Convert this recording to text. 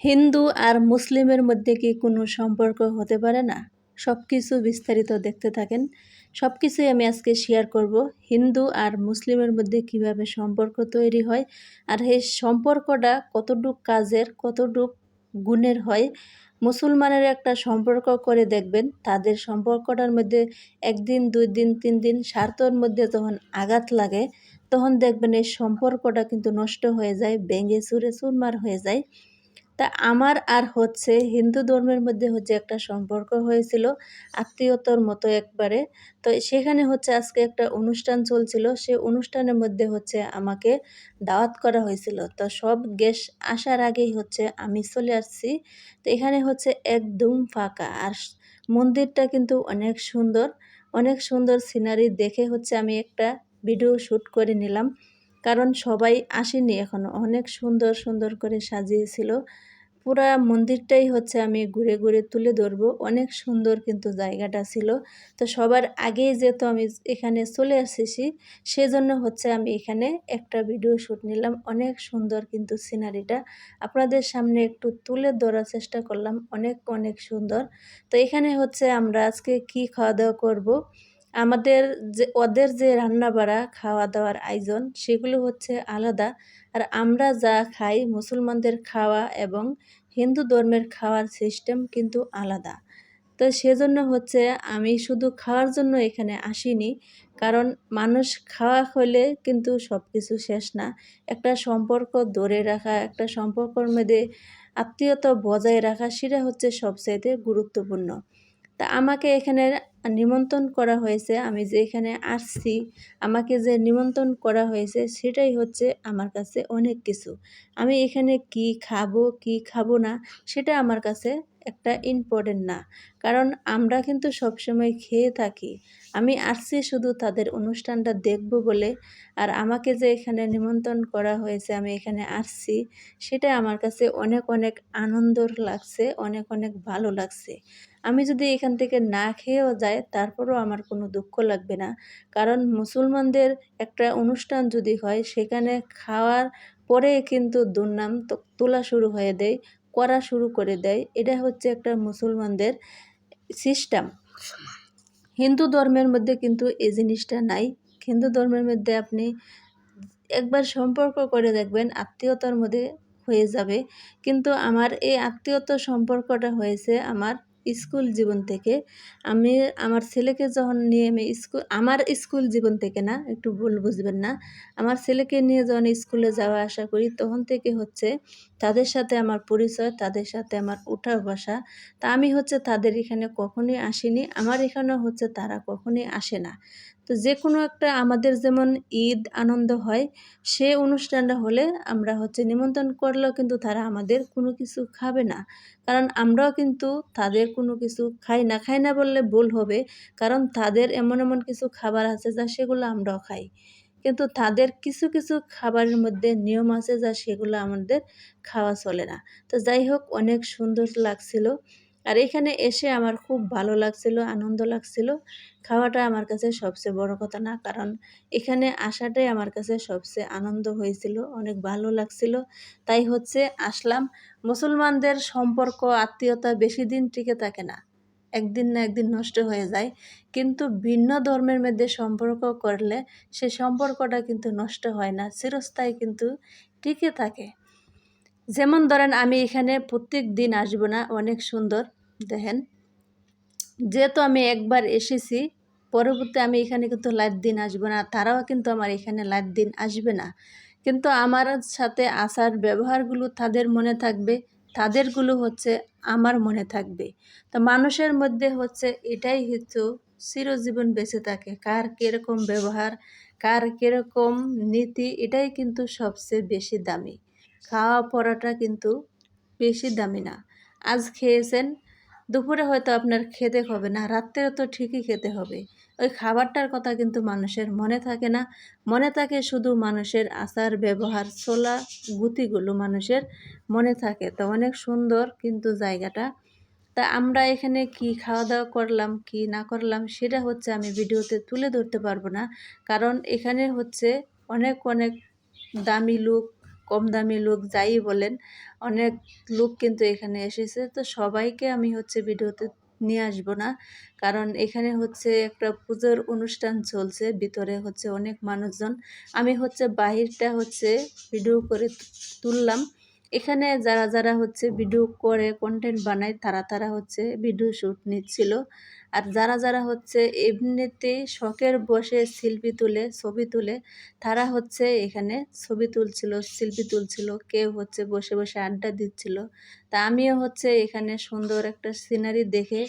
হিন্দু আর মুসলিমের মধ্যে কি কোনো সম্পর্ক হতে পারে না? সব কিছু বিস্তারিত দেখতে থাকেন। সব কিছুই আমি আজকে শেয়ার করব। হিন্দু আর মুসলিমের মধ্যে কীভাবে সম্পর্ক তৈরি হয় আর এই সম্পর্কটা কতটুক কাজের, কতটুক গুণের হয়, মুসলমানের একটা সম্পর্ক করে দেখবেন। তাদের সম্পর্কটার মধ্যে একদিন, দুই দিন, তিন দিন স্বার্থর মধ্যে যখন আঘাত লাগে, তখন দেখবেন এই সম্পর্কটা কিন্তু নষ্ট হয়ে যায়, ভেঙে চুরে চুরমার হয়ে যায়। তা আমার আর হচ্ছে হিন্দু ধর্মের মধ্যে হচ্ছে একটা সম্পর্ক হয়েছিল, আত্মীয়তার মতো একবারে। তো সেখানে হচ্ছে আজকে একটা অনুষ্ঠান চলছিল, সে অনুষ্ঠানের মধ্যে হচ্ছে আমাকে দাওয়াত করা হয়েছিল। তো সব গ্যাস আসার আগেই হচ্ছে আমি চলে আসছি। তো এখানে হচ্ছে একদম ফাঁকা, আর মন্দিরটা কিন্তু অনেক সুন্দর। অনেক সুন্দর সিনারি দেখে হচ্ছে আমি একটা ভিডিও শ্যুট করে নিলাম। কারণ সবাই আসেনি এখনও অনেক সুন্দর সুন্দর করে সাজিয়েছিল। পুরা মন্দিরটাই হচ্ছে আমি ঘুরে ঘুরে তুলে ধরবো। অনেক সুন্দর কিন্তু জায়গাটা ছিল। তো সবার আগেই যেহেতু আমি এখানে চলে এসেছি, সেজন্য হচ্ছে আমি এখানে একটা ভিডিও শ্যুট নিলাম। অনেক সুন্দর কিন্তু সিনারিটা আপনাদের সামনে একটু তুলে ধরার চেষ্টা করলাম। অনেক অনেক সুন্দর। তো এখানে হচ্ছে আমরা আজকে কি খাওয়া দাওয়া করব? আমাদের যে, ওদের যে রান্না বাড়া খাওয়া দাওয়ার আয়োজন, সেগুলো হচ্ছে আলাদা। আর আমরা যা খাই, মুসলমানদের খাওয়া এবং হিন্দু ধর্মের খাওয়ার সিস্টেম কিন্তু আলাদা। তো সেজন্য হচ্ছে আমি শুধু খাওয়ার জন্য এখানে আসিনি, কারণ মানুষ খাওয়া হলে কিন্তু সব কিছু শেষ না। একটা সম্পর্ক ধরে রাখা, একটা সম্পর্কর মধ্যে আত্মীয়তা বজায় রাখা, সেটা হচ্ছে সবচাইতে গুরুত্বপূর্ণ। তা আমাকে এখানে নিমন্ত্রণ করা হয়েছে, আমি যে এখানে আসছি, আমাকে যে নিমন্ত্রণ করা হয়েছে, সেটাই হচ্ছে আমার কাছে অনেক কিছু। আমি এখানে কি খাব কি খাব না, সেটা আমার কাছে একটা ইম্পর্টেন্ট না। কারণ আমরা কিন্তু সবসময় খেয়ে থাকি। আমি আসছি শুধু তাদের অনুষ্ঠানটা দেখব বলে। আর আমাকে যে এখানে নিমন্ত্রণ করা হয়েছে, আমি এখানে আসছি সেটা আমার কাছে অনেক অনেক আনন্দর লাগছে, অনেক অনেক ভালো লাগছে। আমি যদি এখান থেকে না খেয়েও যাই, তারপরও আমার কোনো দুঃখ লাগবে না। কারণ মুসলমানদের একটা অনুষ্ঠান যদি হয়, সেখানে খাওয়ার পরে কিন্তু দুর্নাম তোলা শুরু হয়ে দেয়। করা শুরু করে দেয়। এটা হচ্ছে একটা মুসলমানদের সিস্টেম হিন্দু ধর্মের মধ্যে কিন্তু এই জিনিসটা নাই। হিন্দু ধর্মের মধ্যে আপনি একবার সম্পর্ক করে দেখবেন, আত্মীয়তার মধ্যে হয়ে যাবে। কিন্তু আমার এই আত্মীয়তা সম্পর্কটা হয়েছে আমার স্কুল জীবন থেকে। আমি আমার ছেলেকে যখন নিয়ে আমি স্কুল আমার স্কুল জীবন থেকে না, একটু ভুল বুঝবেন না। আমার ছেলেকে নিয়ে যখন স্কুলে যাওয়া আসা করি, তখন থেকে হচ্ছে তাদের সাথে আমার পরিচয়, তাদের সাথে আমার উঠা বসা। তা আমি হচ্ছে তাদের এখানে কখনোই আসিনি, আমার এখানে হচ্ছে তারা কখনোই আসে না। তো যে কোনো একটা আমাদের যেমন ঈদ আনন্দ হয়, সে অনুষ্ঠানটা হলে আমরা হচ্ছে নিমন্ত্রণ করলেও কিন্তু তারা আমাদের কোনো কিছু খাবে না। কারণ আমরাও কিন্তু তাদের কোনো কিছু খাই না খাই না বললে ভুল হবে। কারণ তাদের এমন এমন কিছু খাবার আছে যা সেগুলো আমরাও খাই। কিন্তু তাদের কিছু কিছু খাবারের মধ্যে নিয়ম আছে যা সেগুলো আমাদের খাওয়া চলে না। তো যাই হোক, অনেক সুন্দর লাগছিল। আর এখানে এসে আমার খুব ভালো লাগছিল, আনন্দ লাগছিল। খাওয়াটা আমার কাছে সবচেয়ে বড় কথা না, কারণ এখানে আসাটাই আমার কাছে সবচেয়ে আনন্দ হয়েছিল, অনেক ভালো লাগছিল। তাই হচ্ছে, আসলাম। মুসলমানদের সম্পর্ক, আত্মীয়তা বেশি দিন টিকে থাকে না। একদিন না একদিন নষ্ট হয়ে যায়। কিন্তু ভিন্ন ধর্মের মধ্যে সম্পর্ক করলে সে সম্পর্কটা কিন্তু নষ্ট হয় না, চিরস্থায়ী কিন্তু টিকে থাকে। যেমন ধরেন, আমি এখানে প্রত্যেক দিন আসব না, অনেক সুন্দর। দেখেন, যেহেতু আমি একবার এসেছি, পরবর্তী আমি এখানে কিন্তু লাইট দিন আসব না, তারাও কিন্তু আমার এখানে লাইট দিন আসবে না। কিন্তু আমার সাথে আসার ব্যবহারগুলো তাদের মনে থাকবে তাদেরগুলো হচ্ছে আমার মনে থাকবে। তো মানুষের মধ্যে হচ্ছে এটাই হচ্ছে চিরজীবন বেঁচে থাকে। কার কীরকম ব্যবহার, কার কীরকম নীতি, এটাই কিন্তু সবচেয়ে বেশি দামি। খাওয়া পড়াটা কিন্তু বেশি দামি না। আজ খেয়েছেন দুপুরে হয়তো আপনার খেতে হবে না, রাত্রেও তো ঠিকই খেতে হবে। ওই খাবারটার কথা কিন্তু মানুষের মনে থাকে না। মনে থাকে শুধু মানুষের আচার, ব্যবহার চলা গুতিগুলো মানুষের মনে থাকে। তো অনেক সুন্দর কিন্তু জায়গাটা। তা আমরা এখানে কি খাওয়া দাওয়া করলাম, কি না করলাম, সেটা হচ্ছে আমি ভিডিওতে তুলে ধরতে পারব না। কারণ এখানে হচ্ছে অনেক অনেক দামি লোক কম দামি লোক যাই বলেন, অনেক লোক কিন্তু এখানে এসেছে। তো সবাইকে আমি হচ্ছে ভিডিওতে নিয়ে আসব না, কারণ এখানে হচ্ছে একটা পুজোর অনুষ্ঠান চলছে, ভিতরে হচ্ছে অনেক মানুষজন। আমি হচ্ছে বাহিরটা হচ্ছে ভিডিও করে তুললাম। এখানে যারা যারা হচ্ছে ভিডিও করে কন্টেন্ট বানায়, তারা তারা হচ্ছে ভিডিও শ্যুট নিচ্ছিল। আর যারা যারা হচ্ছে এমনিতে শখের বসে শিল্পী তুলে, ছবি তুলে, তারা হচ্ছে এখানে ছবি তুলছিল, শিল্পী তুলছিল, কেউ হচ্ছে বসে বসে আড্ডা দিচ্ছিল। তা আমিও হচ্ছে এখানে সুন্দর একটা সিনারি দেখে